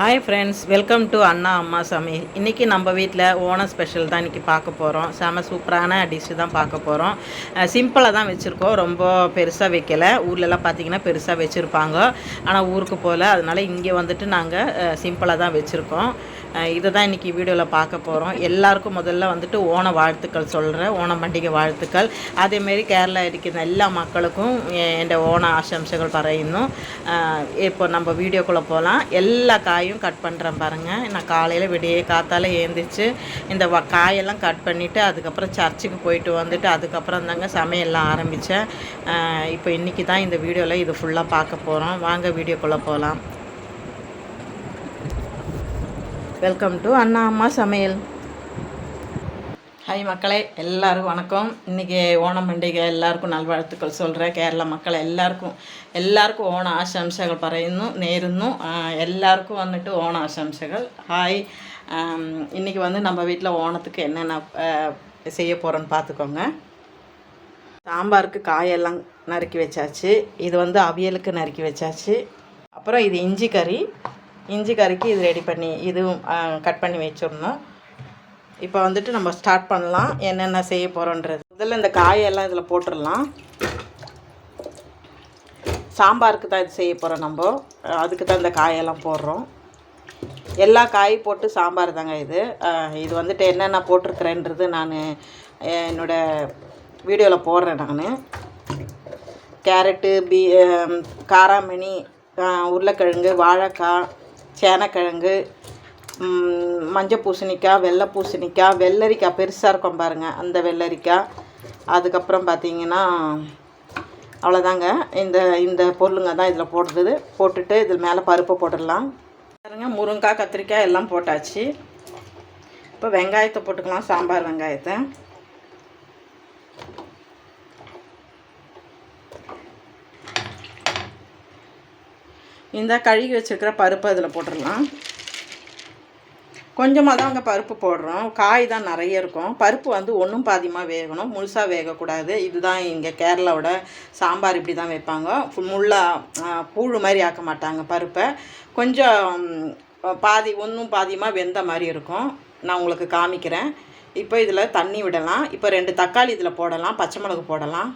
Hi friends welcome to அண்ணா அம்மா சமையல் இன்றைக்கி நம்ம வீட்டில் ஓணம் ஸ்பெஷல் தான் இன்றைக்கி பார்க்க போகிறோம் செம சூப்பரான டிஷ்ஷு தான் பார்க்க போகிறோம் சிம்பிளாக தான் வச்சுருக்கோம். ரொம்ப பெருசாக வைக்கலை. ஊர்லலாம் பார்த்தீங்கன்னா பெருசாக வச்சுருப்பாங்க. ஆனால் ஊருக்கு போகல அதனால் இங்கே வந்துட்டு நாங்கள் சிம்பிளாக தான் வச்சுருக்கோம். இதை தான் இன்றைக்கி வீடியோவில் பார்க்க போகிறோம் எல்லாருக்கும் முதல்ல வந்துட்டு ஓண வாழ்த்துக்கள் சொல்கிறேன் ஓணம் பண்டிகை வாழ்த்துக்கள். அதேமாரி கேரளா இருக்கிற எல்லா மக்களுக்கும் என் ஓண ஆசம்சங்கள் பறையணும் இப்போ நம்ம வீடியோக்குள்ளே போகலாம் எல்லா காயும் கட் பண்ணுறேன் பாருங்கள் நான் காலையில் விடிய காத்தால் ஏந்திரிச்சு இந்த வ காயெல்லாம் கட் பண்ணிவிட்டு அதுக்கப்புறம் சர்ச்சுக்கு போயிட்டு வந்துட்டு அதுக்கப்புறம் தாங்க சமையல்லாம் ஆரம்பித்தேன் இப்போ இன்றைக்கி தான் இந்த வீடியோவில் இது ஃபுல்லாக பார்க்க போகிறோம் வாங்க வீடியோக்குள்ளே போகலாம் வெல்கம் டு அண்ணா அம்மா சமையல் ஹாய் மக்களே எல்லாருக்கும் வணக்கம் இன்றைக்கி ஓணம் பண்டிகை எல்லாருக்கும் நல்வாழ்த்துக்கள் சொல்கிறேன் കേരള മക്കളെ എല്ലാവർക്കും എല്ലാവർക്കും ഓണ ആശംസകൾ പറയുന്നു നേരുന്നു ആ, எல்லாருக்கும் வந்துட்டு ஓண ஆசம்சைகள் ஹாய் இன்றைக்கி வந்து நம்ம வீட்டில் ஓணத்துக்கு என்னென்ன ஆ, செய்ய போகிறோன்னு பார்த்துக்கோங்க சாம்பாருக்கு காயெல்லாம் நறுக்கி வச்சாச்சு இது வந்து அவியலுக்கு நறுக்கி வச்சாச்சு அப்புறம் இது இஞ்சி கறி இஞ்சி கறிக்கு இது ரெடி பண்ணி இதுவும் கட் பண்ணி வச்சிடணும். இப்போ வந்துட்டு நம்ம ஸ்டார்ட் பண்ணலாம். என்னென்ன செய்ய போகிறோன்றது முதல்ல இந்த காயெல்லாம் இதில் போட்டுடலாம். சாம்பாருக்கு தான் இது செய்ய போகிறோம் நம்ம. அதுக்கு தான் இந்த காயெல்லாம் போடுறோம். எல்லா காயும் போட்டு சாம்பார் தாங்க இது. இது வந்துட்டு என்னென்ன போட்டிருக்கிறேன்றது நான் என்னோடய வீடியோவில் போடுறேன் நான். கேரட்டு பீ காராமணி உருளைக்கிழங்கு வாழைக்காய் சேனக்கிழங்கு மஞ்சள் பூசணிக்காய் வெள்ளை பூசணிக்காய் வெள்ளரிக்காய் பெருசாக இருக்கும் பாருங்கள் அந்த வெள்ளரிக்காய். அதுக்கப்புறம் பார்த்தீங்கன்னா அவ்வளோதாங்க. இந்த இந்த பொருளுங்க தான் இதில் போடுறது. போட்டுட்டு இதில் மேலே பருப்பு போட்டுடலாம். பாருங்க முருங்காய் கத்திரிக்காய் எல்லாம் போட்டாச்சு. இப்போ வெங்காயத்தை போட்டுக்கலாம் சாம்பார் வெங்காயத்தை. இந்த கழுகி வச்சுருக்கிற பருப்பு இதில் போட்டுடலாம். கொஞ்சமாக தான் அங்கே பருப்பு போடுறோம். காய் தான் நிறைய இருக்கும். பருப்பு வந்து ஒன்றும் பாதியமாக வேகணும். முழுசாக வேகக்கூடாது. இதுதான் இங்கே கேரளாவோட சாம்பார் இப்படி தான் வைப்பாங்க. ஃபுல் முள்ளாக மாதிரி ஆக்க மாட்டாங்க பருப்பை. கொஞ்சம் பாதி ஒன்றும் பாதியமாக வெந்த மாதிரி இருக்கும். நான் உங்களுக்கு காமிக்கிறேன். இப்போ இதில் தண்ணி விடலாம். இப்போ ரெண்டு தக்காளி இதில் போடலாம். பச்சை மிளகு போடலாம்.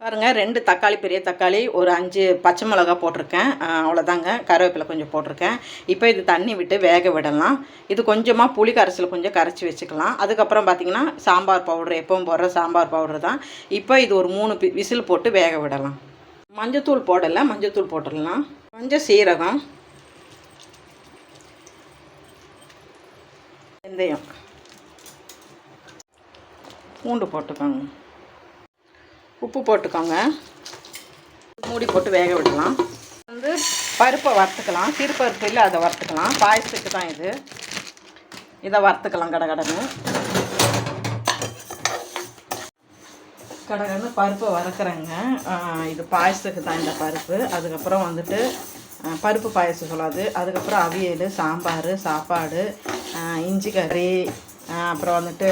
பாருங்கள் ரெண்டு தக்காளி பெரிய தக்காளி ஒரு அஞ்சு பச்சை மிளகா போட்டிருக்கேன். அவ்வளோதாங்க கருவேப்பிலை கொஞ்சம் போட்டிருக்கேன். இப்போ இது தண்ணி விட்டு வேக விடலாம். இது கொஞ்சமாக புளி கரைசல் கொஞ்சம் கரைச்சி வச்சுக்கலாம். அதுக்கப்புறம் பார்த்திங்கன்னா சாம்பார் பவுடர் எப்பவும் போடுற சாம்பார் பவுடர் தான். இப்போ இது ஒரு மூணு பி- விசில் போட்டு வேக விடலாம். மஞ்சத்தூள் போடலை. மஞ்சத்தூள் போட்டுடலாம். கொஞ்சம் சீரகம். வெந்தயம். பூண்டு போட்டுக்கோங்க. உப்பு போட்டுக்கோங்க. மூடி போட்டு வேக விடலாம். வந்து பருப்பை வறுத்துக்கலாம். சிறுபருப்பு இல்லை அதை வறுத்துக்கலாம். பாயசத்துக்கு தான் இது. இதை வறுத்துக்கலாம் கடகடன்னு கடகடன்னு பருப்பை வறுக்கிறேங்க. இது பாயசத்துக்கு தான் இந்த பருப்பு. அதுக்கப்புறம் வந்துட்டு பருப்பு பாயசம் சொல்லாது. அதுக்கப்புறம் அவியல் சாம்பார் சாப்பாடு இஞ்சி கறி அப்புறம் வந்துட்டு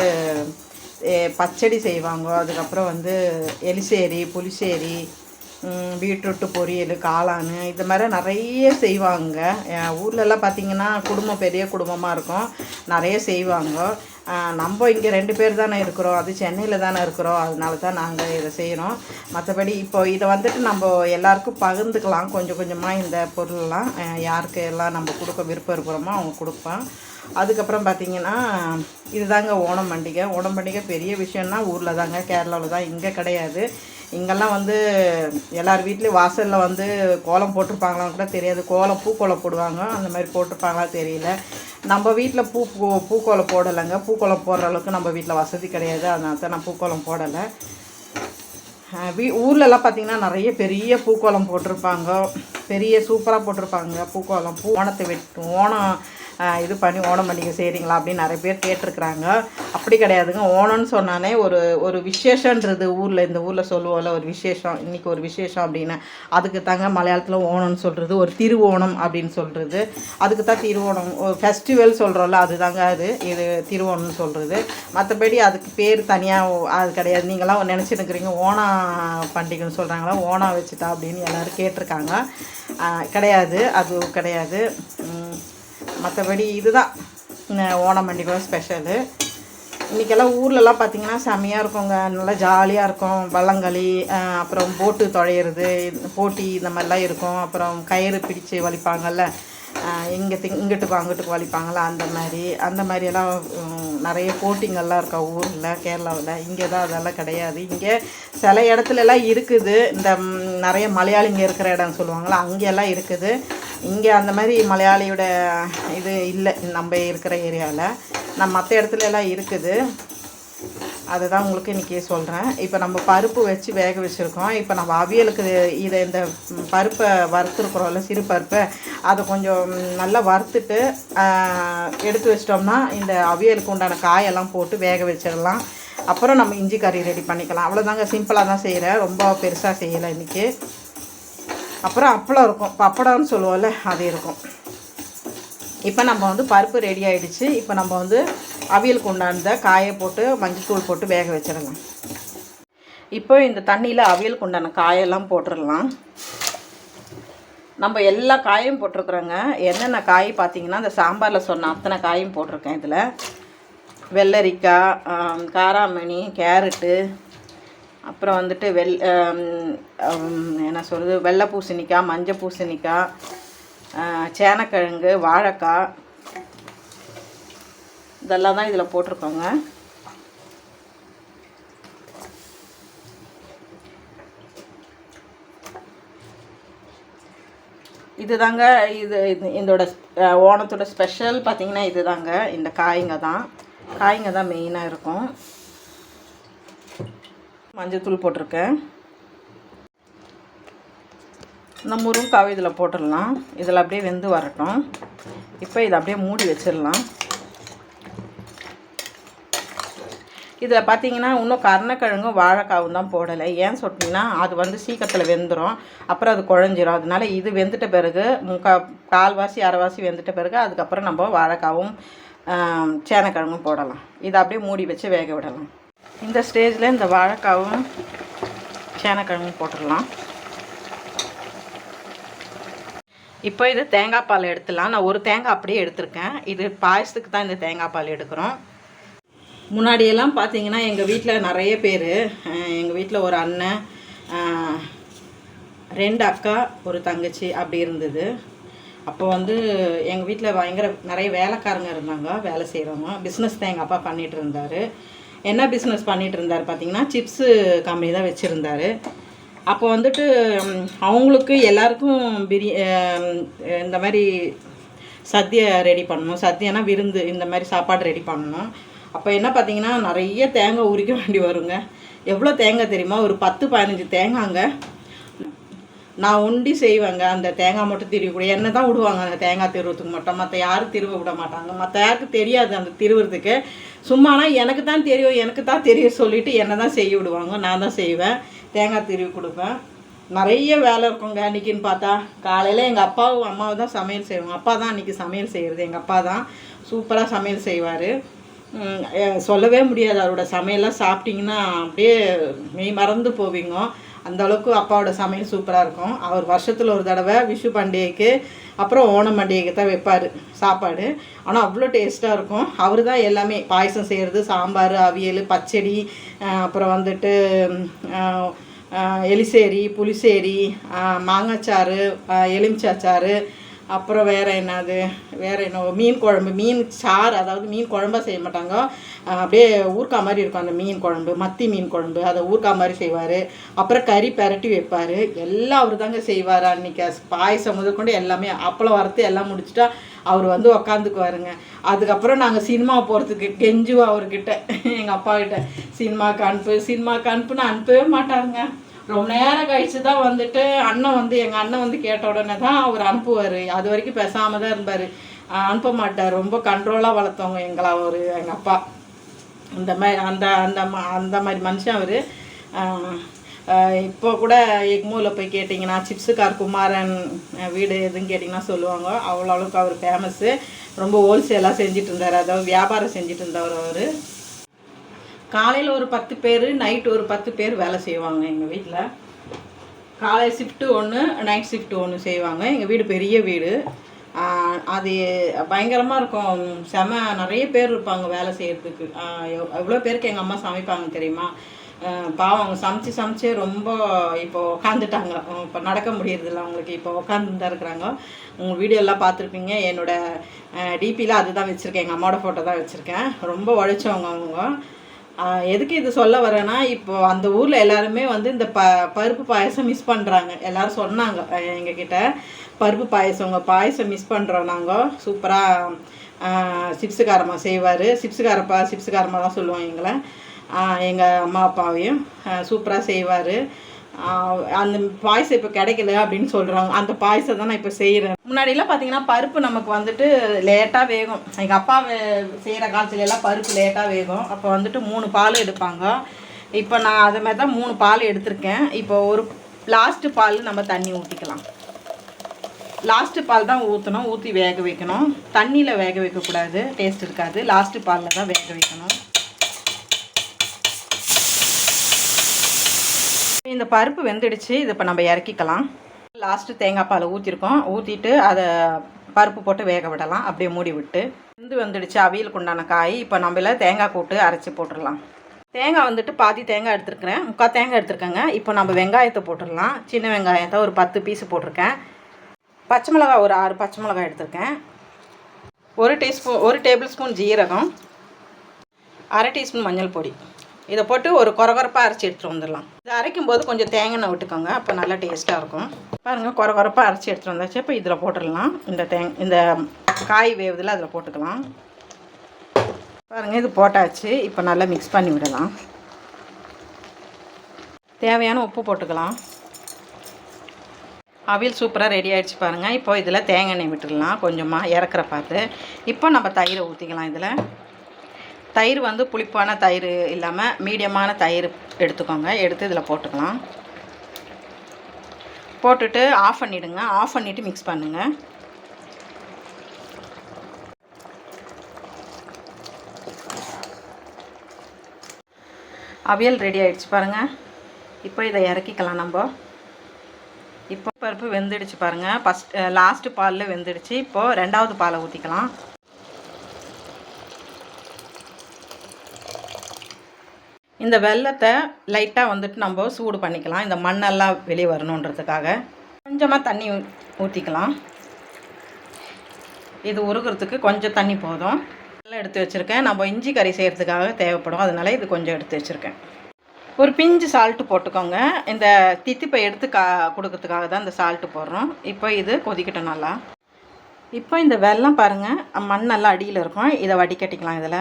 பச்சடி செய்வாங்க. அதுக்கப்புறம் வந்து எலிசேரி புளிசேரி பீட்ரூட்டு பொரியல் காளான் இது மாதிரி நிறைய செய்வாங்க. என் ஊர்லெல்லாம் பார்த்திங்கன்னா குடும்பம் பெரிய குடும்பமாக இருக்கும். நிறைய செய்வாங்க. நம்ம இங்கே ரெண்டு பேர் தானே இருக்கிறோம். அது சென்னையில் தானே இருக்கிறோம். அதனால தான் நாங்கள் இதை செய்கிறோம் மற்றபடி இப்போ இதை வந்துட்டு நம்ம எல்லாருக்கும் பகிர்ந்துக்கலாம். கொஞ்சம் கொஞ்சமாக இந்த பொருளெல்லாம் யாருக்கு எல்லாம் நம்ம கொடுக்க விருப்பம் இருக்கிறோமோ அவங்க கொடுப்போம் அதுக்கப்புறம் பார்த்தீங்கன்னா இதுதாங்க ஓணம் பண்டிகை. ஓணம் பண்டிகை பெரிய விஷயம்னா ஊரில் தாங்க கேரளாவில் தான் இங்கே கிடையாது. இங்கெல்லாம் வந்து எல்லார் வீட்லேயும் வாசலில் வந்து கோலம் போட்டிருப்பாங்களான்னு கூட தெரியாது. கோலம் பூக்கோலம் போடுவாங்க. அந்த மாதிரி போட்டிருப்பாங்களா தெரியல. நம்ம வீட்டில் பூ பூ பூக்கோலம் போடலைங்க. பூக்கோலம் போடுற அளவுக்கு நம்ம வீட்டில் வசதி கிடையாது. அதனால தான் நான் பூக்கோலம் போடலை. வீ ஊர்லலாம் பார்த்திங்கன்னா நிறைய பெரிய பூக்கோலம் போட்டிருப்பாங்க. பெரிய சூப்பராக போட்டிருப்பாங்க பூக்கோலம். பூ ஓணத்தை வெட்டு ஓணம் இது பண்ணி ஓணம் பண்டிகை செய்கிறீங்களா அப்படின்னு நிறைய பேர் கேட்டிருக்கிறாங்க. அப்படி கிடையாதுங்க. ஓணம்னு சொன்னானே ஒரு ஒரு விசேஷன்றது ஊரில் இந்த ஊரில் சொல்லுவோம்ல ஒரு விசேஷம் இன்றைக்கி ஒரு விசேஷம் அப்படின்னு. அதுக்கு தாங்க மலையாளத்தில் ஓணம்னு சொல்கிறது ஒரு திருவோணம் அப்படின்னு சொல்கிறது அதுக்கு தான் திருவோணம் ஒரு ஃபெஸ்டிவல் சொல்கிறோம்ல அதுதாங்க அது. இது திருவோணம்னு சொல்கிறது மற்றபடி அதுக்கு பேர் தனியாக அது கிடையாது. நீங்களாம் நினச்சிருக்கிறீங்க ஓணம் பண்டிகைன்னு சொல்கிறாங்களா ஓணம் வச்சுட்டா அப்படின்னு எல்லோரும் கேட்டிருக்காங்க. கிடையாது அது கிடையாது. மற்றபடி இதுதான். ஓணம் பண்டிகை ஸ்பெஷலு இன்றைக்கெல்லாம் ஊர்லலாம் பார்த்தீங்கன்னா செம்மையாக இருக்குங்க. நல்லா ஜாலியாக இருக்கும். வள்ளங்களி அப்புறம் போட்டு தொழையிறது போட்டி இந்த மாதிரிலாம் இருக்கும். அப்புறம் கயிறு பிடிச்சு வலிப்பாங்கல்ல இங்கே இங்கிட்டு அங்கிட்டு வலிப்பாங்கள்ல அந்த மாதிரி. அந்த மாதிரியெல்லாம் நிறைய போட்டிங்கள்லாம் இருக்கா ஊரில் கேரளாவில். இங்கே தான் அதெல்லாம் கிடையாது. இங்கே சில இடத்துலலாம் இருக்குது. இந்த நிறைய மலையாளிங்க இருக்கிற இடம் சொல்லுவாங்களா அங்கெல்லாம் இருக்குது. இங்கே அந்த மாதிரி மலையாளியோட இது இல்லை. நம்ம இருக்கிற ஏரியாவில் நம்ம மற்ற இடத்துல எல்லாம் இருக்குது. அதுதான் உங்களுக்கு இன்றைக்கி சொல்கிறேன் இப்போ நம்ம பருப்பு வச்சு வேக வச்சுருக்கோம். இப்போ நம்ம அவியலுக்கு இதை இந்த பருப்பை வறுத்துருக்குறோம்ல சிறு பருப்பை அதை கொஞ்சம் நல்லா வறுத்துட்டு எடுத்து வச்சிட்டோம்னா இந்த அவியலுக்கு உண்டான காயெல்லாம் போட்டு வேக வச்சிடலாம். அப்புறம் நம்ம இஞ்சி கறி ரெடி பண்ணிக்கலாம். அவ்வளோதாங்க சிம்பிளாக தான் செய்கிறேன் ரொம்ப பெருசாக செய்யலை இன்றைக்கி அப்புறம் அப்பளம் இருக்கும். பப்படம்னு சொல்லுவோம்ல அது இருக்கும். இப்போ நம்ம வந்து பருப்பு ரெடி ஆகிடுச்சு இப்போ நம்ம வந்து அவியலுக்கு உண்டானத காயை போட்டு மஞ்சத்தூள் போட்டு வேக வச்சிடலாம். இப்போ இந்த தண்ணியில் அவியலுக்கு உண்டான காயெல்லாம் போட்டுடலாம். நம்ம எல்லா காயும் போட்டிருக்குறோங்க. என்னென்ன காய் பார்த்தீங்கன்னா இந்த சாம்பாரில் சொன்ன அத்தனை காயும் போட்டிருக்கேன் இதில். வெள்ளரிக்காய் காராமணி கேரட்டு அப்புறம் வந்துட்டு வெள் என்ன சொல்கிறது வெள்ளை பூசணிக்காய் மஞ்சள் பூசணிக்காய் சேனக்கிழங்கு வாழைக்காய். இதெல்லாம் தான் இதில் போட்டிருக்கோங்க. இதுதாங்க இது இது இதோட ஓணத்தோட ஸ்பெஷல் பார்த்தீங்கன்னா இதுதாங்க. இந்த காய்ங்க தான். காய்ங்க தான் மெயினாக இருக்கும். மஞ்சத்தூள் போட்டிருக்கேன். இந்த முருங்காவை இதில் போட்டுடலாம். இதில் அப்படியே வெந்து வரட்டும். இப்போ இதை அப்படியே மூடி வச்சிடலாம். இதில் பார்த்தீங்கன்னா இன்னும் கருணக்கிழங்கும் வாழைக்காவும் தான் போடலை. ஏன் சொன்னீங்கன்னா அது வந்து சீக்கிரத்தில் வெந்துடும் அப்புறம் அது குழஞ்சிரும். அதனால இது வெந்துட்ட பிறகு முக்கா கால்வாசி அரைவாசி வெந்துட்ட பிறகு அதுக்கப்புறம் நம்ம வாழைக்காவும் சேனக்கிழங்கும் போடலாம். இதை அப்படியே மூடி வச்சு வேக விடலாம். இந்த ஸ்டேஜில் இந்த வாழைக்காவும் சேனக்கிழங்கும் போட்டுடலாம். இப்போ இது தேங்காய் பால் எடுத்துடலாம். நான் ஒரு தேங்காய் அப்படியே எடுத்திருக்கேன். இது பாயசத்துக்கு தான் இந்த தேங்காய் பால் எடுக்கிறோம். முன்னாடியெல்லாம் பார்த்தீங்கன்னா எங்கள் வீட்டில் நிறைய பேர் எங்கள் வீட்டில் ஒரு அண்ணன் ரெண்டு அக்கா ஒரு தங்கச்சி அப்படி இருந்தது. அப்போ வந்து எங்கள் வீட்டில் பயங்கர நிறைய வேலைக்காரங்க இருந்தாங்க வேலை செய்கிறவங்க பிஸ்னஸ் தான் எங்கள் அப்பா பண்ணிகிட்டு இருந்தார். என்ன பிஸ்னஸ் பண்ணிகிட்டு இருந்தார் பார்த்தீங்கன்னா சிப்ஸு கம்பெனி தான் வச்சுருந்தாரு. அப்போ வந்துட்டு அவங்களுக்கு எல்லாருக்கும் பிரி இந்த மாதிரி சத்திய ரெடி பண்ணணும். சத்தியனா விருந்து இந்த மாதிரி சாப்பாடு ரெடி பண்ணணும். அப்போ என்ன பார்த்தீங்கன்னா நிறைய தேங்காய் உரிக்க வேண்டி வருங்க. எவ்வளோ தேங்காய் தெரியுமா? ஒரு பத்து பதினஞ்சு தேங்காய்ங்க. நான் ஒண்டி செய்வேங்க. அந்த தேங்காய் மட்டும் திருவிக்கூட என்ன தான் விடுவாங்க. அந்த தேங்காய் திருவுறதுக்கு மட்டும். மற்ற யாரும் திருவ விட மாட்டாங்க. மற்ற யாருக்கு தெரியாது அந்த திருவுறதுக்கு. சும்மானா எனக்கு தான் தெரியும் எனக்கு தான் தெரியும் சொல்லிட்டு என்னை தான் செய்ய விடுவாங்க. நான் தான் செய்வேன். தேங்காய் திருவி கொடுப்பேன். நிறைய வேலை இருக்குங்க. அன்றைக்கின்னு பார்த்தா காலையில் எங்கள் அப்பாவும் அம்மாவும் தான் சமையல் செய்வாங்க. அப்பா தான் அன்றைக்கி சமையல் செய்கிறது எங்கள் அப்பா தான் சூப்பராக சமையல் செய்வார். சொல்லவே முடியாது. அவரோட சமையல்லாம் சாப்பிட்டிங்கன்னா அப்படியே மெய் மறந்து போவீங்க. அந்த அளவுக்கு அப்பாவோட சமையல் சூப்பராக இருக்கும். அவர் வருஷத்தில் ஒரு தடவை விஷு பண்டிகைக்கு அப்புறம் ஓணம் பண்டிகைக்கு தான் வைப்பார் சாப்பாடு. ஆனால் அவ்வளோ டேஸ்ட்டாக இருக்கும். அவர் தான் எல்லாமே பாயசம் செய்கிறது சாம்பார் அவியல் பச்சடி அப்புறம் வந்துட்டு எலிசேரி புளிசேரி மாங்காய்ச்சாறு எலுமிச்சாச்சாறு அப்புறம் வேறு என்னது வேறு என்ன மீன் குழம்பு மீன் சாறு அதாவது மீன் குழம்பா செய்ய மாட்டாங்க. அப்படியே ஊறுகாய் மாதிரி இருக்கும் அந்த மீன் குழம்பு மத்தி மீன் குழம்பு அதை ஊர்க்கா மாதிரி செய்வார். அப்புறம் கறி பெரட்டி வைப்பார். எல்லாம் அவர் தாங்க செய்வார் அன்றைக்கி பாயசம் முதற்கொண்டு எல்லாமே அப்பளம் வரத்து எல்லாம் முடிச்சுட்டா அவர் வந்து உக்காந்துக்குவாருங்க. அதுக்கப்புறம் நாங்கள் சினிமா போகிறதுக்கு கெஞ்சுவோம் அவர்கிட்ட. எங்கள் அப்பா கிட்ட சினிமாக்கு அனுப்பு சினிமாக்கு அனுப்புன்னு அனுப்பவே மாட்டாருங்க. ரொம்ப நேரம் கழிச்சு தான் வந்துட்டு அண்ணன் வந்து எங்கள் அண்ணன் வந்து கேட்ட உடனே தான் அவர் அனுப்புவார். அது வரைக்கும் பேசாமல் தான் இருந்தார். அனுப்ப மாட்டார். ரொம்ப கண்ட்ரோலாக வளர்த்தவங்க எங்களை அவர் எங்கள் அப்பா. இந்த மாதிரி அந்த அந்த ம- அந்த மாதிரி மனுஷன் அவர். இப்போ கூட எக்மோவில் போய் கேட்டிங்கன்னா சிப்ஸுக்கார் குமாரன் வீடு எதுன்னு கேட்டிங்கன்னா சொல்லுவாங்க. அவ்வளோ அளவுக்கு அவர் ஃபேமஸ்ஸு ரொம்ப ஹோல்சேலாக செஞ்சுட்டு இருந்தார் அதாவது வியாபாரம் செஞ்சுட்டு இருந்தவர் அவர். காலையில் ஒரு பத்து பேர் நைட் ஒரு பத்து பேர் வேலை செய்வாங்க எங்கள் வீட்டில் காலை ஷிஃப்ட்டு ஒன்று நைட் ஷிஃப்ட்டு ஒன்று செய்வாங்க. எங்கள் வீடு பெரிய வீடு. அது பயங்கரமாக இருக்கும். செம நிறைய பேர் இருப்பாங்க வேலை செய்கிறதுக்கு எவ்வளோ பேருக்கு எங்கள் அம்மா சமைப்பாங்க தெரியுமா? பாவம் அவங்க சமைச்சு சமைச்சு ரொம்ப இப்போ உட்காந்துட்டாங்க இப்போ நடக்க முடியறதில்ல. அவங்களுக்கு இப்போ உட்காந்து தான் இருக்கிறாங்க. உங்கள் வீடியோலாம் பார்த்துருப்பீங்க. என்னோட டிபியில் அதுதான் வச்சுருக்கேன். எங்கள் அம்மாவோட ஃபோட்டோ தான் வச்சுருக்கேன். ரொம்ப உழைச்சவங்க அவங்க. எதுக்கு இது சொல்ல வரேன்னா இப்போ அந்த ஊரில் எல்லாருமே வந்து இந்த ப பருப்பு பாயசம் மிஸ் பண்ணுறாங்க எல்லோரும் சொன்னாங்க எங்ககிட்ட. பருப்பு பாயசம் உங்கள் பாயசம் மிஸ் பண்ணுறோம் நாங்கள் சூப்பராக சிப்ஸுக்காரமாக செய்வார். சிப்ஸுக்காரப்பா சிப்ஸுக்காரமாக தான் சொல்லுவோம் எங்களை எங்கள் அம்மா அப்பாவையும். சூப்பராக செய்வார். அந்த பாயசம் இப்போ கிடைக்கல அப்படின்னு சொல்கிறாங்க அந்த பாயசம் தான் நான் இப்போ செய்கிறேன் முன்னாடிலாம் பார்த்தீங்கன்னா பருப்பு நமக்கு வந்துட்டு லேட்டாக வேகும். எங்கள் அப்பா செய்கிற காலத்துல எல்லாம் பருப்பு லேட்டாக வேகும். அப்போ வந்துட்டு மூணு பால் எடுப்பாங்க. இப்போ நான் அதை மாதிரி தான் மூணு பால் எடுத்திருக்கேன். இப்போ ஒரு லாஸ்ட்டு பால் நம்ம தண்ணி ஊற்றிக்கலாம் லாஸ்ட்டு பால் தான் ஊற்றணும் ஊற்றி வேக வைக்கணும். தண்ணியில் வேக வைக்கக்கூடாது. டேஸ்ட் இருக்காது. லாஸ்ட்டு பாலில் தான் வேக வைக்கணும். இந்த பருப்பு வெந்துடுச்சு. இது இப்போ நம்ம இறக்கிக்கலாம். லாஸ்ட்டு தேங்காய் பால் ஊற்றிருக்கோம் ஊற்றிட்டு அதை பருப்பு போட்டு வேக விடலாம். அப்படியே மூடி விட்டு. வெந்து வந்துடுச்சு. அவியலுக்கு உண்டான காய். இப்போ நம்மள தேங்காய் கூட்டு அரைச்சி போட்டுடலாம். தேங்காய் வந்துட்டு பாதி தேங்காய் எடுத்துருக்கிறேன். முக்கால் தேங்காய் எடுத்துருக்கேங்க. இப்போ நம்ம வெங்காயத்தை போட்டுடலாம். சின்ன வெங்காயத்தை ஒரு பத்து பீஸ் போட்டிருக்கேன். பச்சை மிளகாய் ஒரு ஆறு பச்சை மிளகாய் எடுத்திருக்கேன். ஒரு டீஸ்பூன் ஒரு டேபிள் ஸ்பூன் ஜீரகம் அரை டீஸ்பூன் மஞ்சள் பொடி. இதை போட்டு ஒரு குறகுறப்பாக அரைச்சி எடுத்துகிட்டு வந்துடலாம். இதை அரைக்கும் போது கொஞ்சம் தேங்காய் விட்டுக்கோங்க அப்போ நல்லா டேஸ்ட்டாக இருக்கும். பாருங்கள் குறகுறப்பாக அரைச்சி எடுத்துகிட்டு வந்தாச்சு. இப்போ இதில் போட்டுடலாம். இந்த தேங் இந்த காய் வேவதில் அதில் போட்டுக்கலாம். பாருங்கள் இது போட்டாச்சு. இப்போ நல்லா மிக்ஸ் பண்ணி விடலாம். தேவையான உப்பு போட்டுக்கலாம். அவியல் சூப்பராக ரெடி ஆகிடுச்சு பாருங்கள் இப்போ இதில் தேங்காய் எண்ணெய் விட்டுடலாம். கொஞ்சமாக இறக்குற பார்த்து இப்போ நம்ம தயிரை ஊற்றிக்கலாம் இதில். தயிர் வந்து புளிப்பான தயிர் இல்லாமல் மீடியமான தயிர் எடுத்துக்கோங்க. எடுத்து இதில் போட்டுக்கலாம். போட்டுட்டு ஆஃப் பண்ணிவிடுங்க ஆஃப் பண்ணிவிட்டு மிக்ஸ் பண்ணுங்கள் அவியல் ரெடி ஆகிடுச்சு பாருங்கள் இப்போ இதை இறக்கிக்கலாம் நம்ம. இப்போ பருப்பு வெந்துடுச்சு பாருங்கள் ஃபஸ்ட் லாஸ்ட்டு பாலில் வெந்துடுச்சு. இப்போது ரெண்டாவது பாலை ஊற்றிக்கலாம் இந்த வெள்ளத்தை லைட்டாக வந்துட்டு நம்ம சூடு பண்ணிக்கலாம். இந்த மண்ணெல்லாம் வெளியே வரணுன்றதுக்காக. கொஞ்சமாக தண்ணி ஊற்றிக்கலாம் இது உருகிறதுக்கு கொஞ்சம் தண்ணி போதும். நல்லா எடுத்து வச்சுருக்கேன். நம்ம இஞ்சி கறி செய்கிறதுக்காக தேவைப்படும். அதனால இது கொஞ்சம் எடுத்து வச்சுருக்கேன். ஒரு பிஞ்சு சால்ட்டு போட்டுக்கோங்க. இந்த தித்திப்பை எடுத்து கா கொடுக்கறதுக்காக தான் இந்த சால்ட்டு போடுறோம். இப்போ இது கொதிக்கட்டும் நல்லா. இப்போ இந்த வெள்ளம் பாருங்கள் மண் நல்லா அடியில் இருக்கும். இதை வடிகட்டிக்கலாம் இதில்.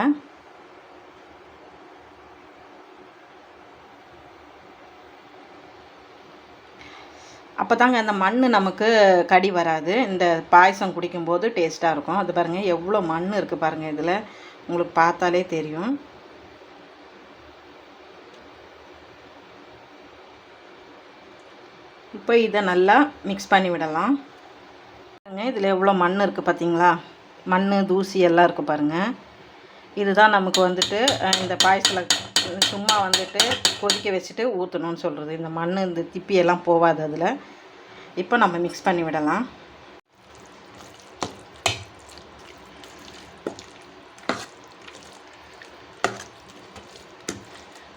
அப்போ தாங்க அந்த மண் நமக்கு கடி வராது. இந்த பாயசம் குடிக்கும்போது டேஸ்ட்டாக இருக்கும். அது பாருங்கள் எவ்வளோ மண் இருக்குது பாருங்கள் இதில். உங்களுக்கு பார்த்தாலே தெரியும். இப்போ இதை நல்லா மிக்ஸ் பண்ணி விடலாம். இதில் எவ்வளோ மண் இருக்குது பார்த்தீங்களா? மண் தூசி எல்லாம் இருக்குது பாருங்கள் இதுதான் நமக்கு வந்துட்டு இந்த பாயசத்தில் சும்மா வந்துட்டு கொதிக்க வச்சுட்டு ஊற்றணும்னு சொல்கிறது இந்த மண் இந்த திப்பியெல்லாம் போகாது அதில். இப்போ நம்ம மிக்ஸ் பண்ணி விடலாம்.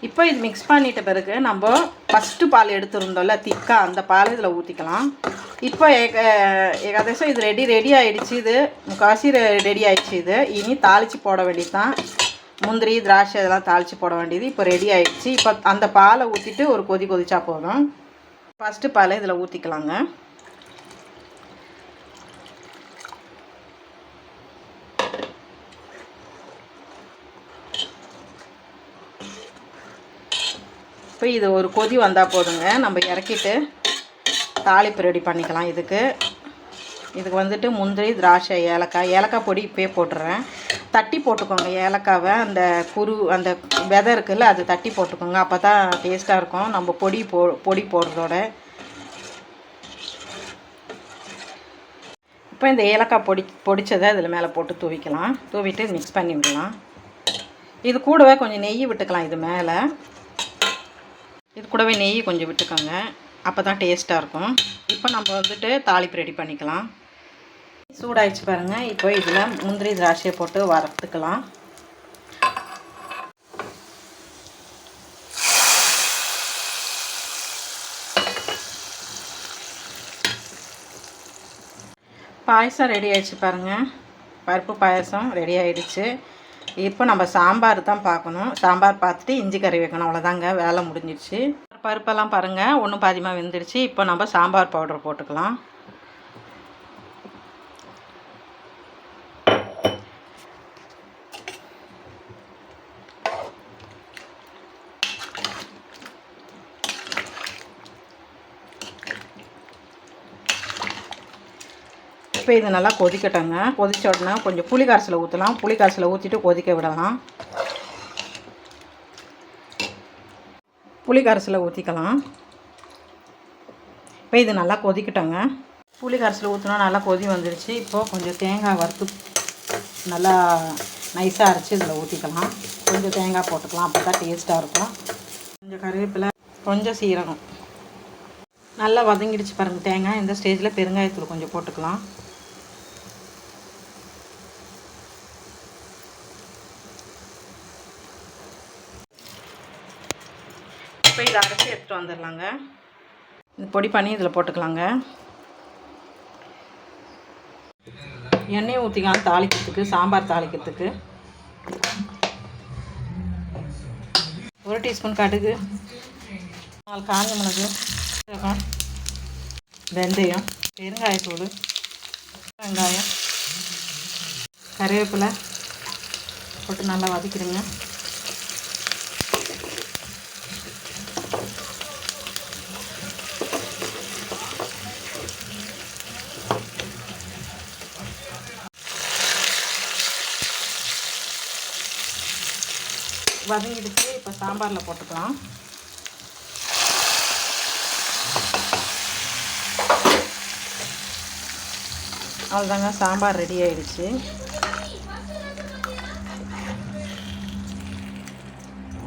இப்போ இது மிக்ஸ் பண்ணிட்ட பிறகு நம்ம ஃபஸ்ட்டு பால் எடுத்துருந்தோம்ல திக்கா அந்த பால் இதில் ஊற்றிக்கலாம் இப்போ ஏக ஏகாதசம் இது ரெடி ரெடி ஆகிடுச்சு இது. முக்காசி ரெடி ஆகிடுச்சு இது. இனி தாளித்து போட வேண்டியது தான் முந்திரி திராட்சை இதெல்லாம் தாளித்து போட வேண்டியது. இப்போ ரெடி ஆகிடுச்சு இப்போ அந்த பாலை ஊற்றிட்டு ஒரு கொதி கொதிச்சா போதும். ஃபஸ்ட்டு பாலை இதில் ஊற்றிக்கலாங்க இப்போ இது ஒரு கொதி வந்தால் போதுங்க. நம்ம இறக்கிட்டு தாளிப்பு ரெடி பண்ணிக்கலாம் இதுக்கு. இதுக்கு வந்துட்டு முந்திரி திராட்சை ஏலக்காய் ஏலக்காய் பொடி இப்போயே போட்டுறேன். தட்டி போட்டுக்கோங்க ஏலக்காவை. அந்த குரு அந்த விதை இருக்குல்ல அது தட்டி போட்டுக்கோங்க. அப்போ தான் டேஸ்ட்டாக இருக்கும். நம்ம பொடி போ பொடி போடுறதோட. இப்போ இந்த ஏலக்காய் பொடி பொடிச்சதை இதில் மேலே போட்டு தூவிக்கலாம். தூவிட்டு மிக்ஸ் பண்ணி விடலாம். இது கூடவே கொஞ்சம் நெய் விட்டுக்கலாம் இது மேலே. இது கூடவே நெய் கொஞ்சம் விட்டுக்கோங்க. அப்போ தான் டேஸ்ட்டாக இருக்கும். இப்போ நம்ம வந்துட்டு தாளிப்பு ரெடி பண்ணிக்கலாம். சூடாயிடுச்சு பாருங்கள் இப்போ இதில் முந்திரி திராட்சையை போட்டு வறுத்துக்கலாம். பாயசம் ரெடி ஆயிடுச்சு பாருங்கள் பருப்பு பாயசம் ரெடி ஆயிடுச்சு. இப்போ நம்ம சாம்பார் தான் பார்க்கணும். சாம்பார் பார்த்துட்டு இஞ்சி கறி வைக்கணும். அவ்வளோதாங்க வேலை முடிஞ்சிடுச்சு. பருப்பெல்லாம் பாருங்கள் ஒன்றும் பாதிமாக வெந்துடுச்சு. இப்போ நம்ம சாம்பார் பவுடர் போட்டுக்கலாம். இப்போ இது நல்லா கொதிக்கட்டங்க. கொதிச்ச உடனே கொஞ்சம் புளி கரைசலை ஊற்றலாம் புளி ஊற்றிட்டு கொதிக்க விடலாம். புளி கரைசலை ஊற்றிக்கலாம் இப்போ இது நல்லா கொதிக்கட்டங்க. புளி கரைசலை ஊற்றினா நல்லா கொதி வந்துடுச்சு இப்போது கொஞ்சம் தேங்காய் வறுத்து நல்லா நைஸாக அரைச்சி இதில் ஊற்றிக்கலாம் கொஞ்சம் தேங்காய் போட்டுக்கலாம். அப்போ தான் டேஸ்ட்டாக இருக்கும். கொஞ்சம் கருவேப்பிலை கொஞ்சம் சீரகம். நல்லா வதங்கிடுச்சு பாருங்கள் தேங்காய். இந்த ஸ்டேஜில் பெருங்காயத்தூள் கொஞ்சம் போட்டுக்கலாம் இப்போ இதை அரைச்சி எடுத்துகிட்டு வந்துடலாங்க இது பொடி பண்ணி இதில் போட்டுக்கலாங்க. எண்ணெயை ஊற்றிக்கலாம் தாளிக்கிறதுக்கு சாம்பார் தாளிக்கிறதுக்கு. ஒரு டீஸ்பூன் கடுகு நாலு காஞ்ச மிளகு வெந்தயம் பெருங்காயத்தூள் வெங்காயம் கருவேப்பிலை போட்டு நல்லா வதக்கிடுங்க. வதங்கிடுச்சு. இப்போ சாம்பாரில் போட்டுக்கலாம். அவ்வளோதாங்க சாம்பார் ரெடி ஆயிடுச்சு.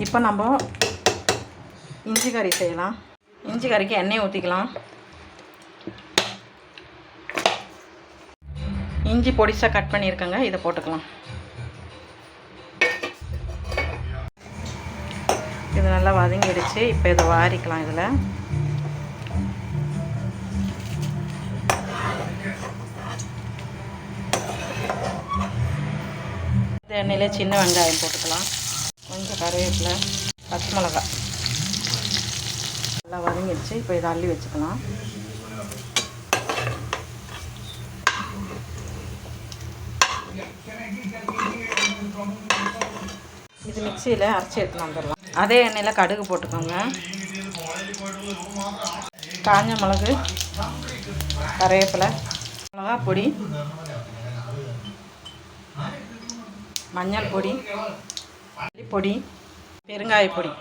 இப்போ நம்ம இஞ்சி கறி செய்யலாம். இஞ்சி கறிக்கு எண்ணெய் ஊற்றிக்கலாம் இஞ்சி பொடிசாக கட் பண்ணியிருக்கேங்க. இதை போட்டுக்கலாம். இது நல்லா வதங்கிடுச்சு. இப்போ இதை வாரிக்கலாம் இதில். இந்த எண்ணெயில் சின்ன வெங்காயம் போட்டுக்கலாம். கொஞ்சம் கருவேப்பிலை பச்சை மிளகா நல்லா வதங்கிடுச்சு. இப்போ இதை அள்ளி வச்சுக்கலாம். இது மிக்சியில் அரைச்சி எடுத்துன்னு வந்துடலாம். அதே எண்ணெயில் கடுகு போட்டுக்கோங்க. காஞ்ச மிளகு கருவேப்பிலை மிளகா பொடி மஞ்சள் பொடி பொடி பெருங்காய பொடி.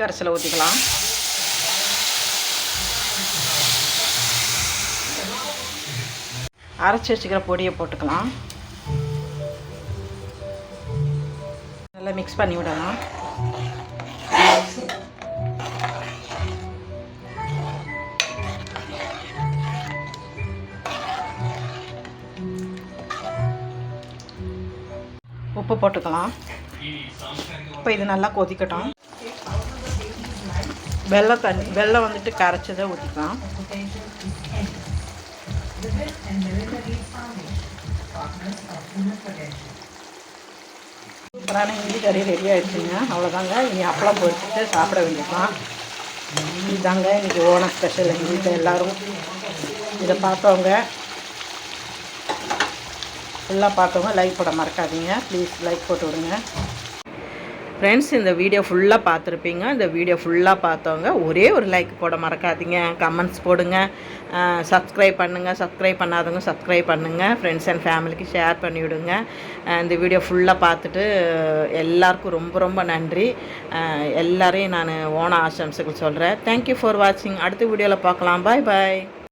கரைசலை ஊற்றிக்கலாம் அரைச்சி வச்சுக்கிற பொடியை போட்டுக்கலாம். நல்லா மிக்ஸ் பண்ணி விடலாம். உப்பு போட்டுக்கலாம். இப்போ இது நல்லா கொதிக்கட்டும். வெள்ளை தண்ணி வெள்ளை வந்துட்டு கரைச்சதை ஊற்றிக்கலாம் சூப்பரான இஞ்சி கறி ரெடி ஆயிடுச்சுங்க. அவ்வளோதாங்க இனி அப்பளம் பொரிச்சிட்டு சாப்பிட வேண்டியதான் இதுதாங்க இன்றைக்கி ஓணம் ஸ்பெஷல் எங்கள் வீட்டில் எல்லோரும். இதை பார்த்தவங்க ஃபுல்லாக பார்த்தவங்க லைக் போட மறக்காதீங்க. ப்ளீஸ் லைக் போட்டு விடுங்க. ஃப்ரெண்ட்ஸ் இந்த வீடியோ ஃபுல்லாக பார்த்துருப்பீங்க. இந்த வீடியோ ஃபுல்லாக பார்த்தவங்க ஒரே ஒரு லைக் போட மறக்காதீங்க. கமெண்ட்ஸ் போடுங்க. சப்ஸ்கிரைப் பண்ணுங்கள் சப்ஸ்கிரைப் பண்ணாதவங்க சப்ஸ்கிரைப் பண்ணுங்கள் ஃப்ரெண்ட்ஸ் அண்ட் ஃபேமிலிக்கு ஷேர் பண்ணிவிடுங்க. இந்த வீடியோ ஃபுல்லாக பார்த்துட்டு எல்லாருக்கும் ரொம்ப ரொம்ப நன்றி. எல்லாரையும் நான் ஓன ஆசம்சைகள் சொல்கிறேன் தேங்க்யூ ஃபார் வாட்சிங் அடுத்த வீடியோவில் பார்க்கலாம். பாய் பாய்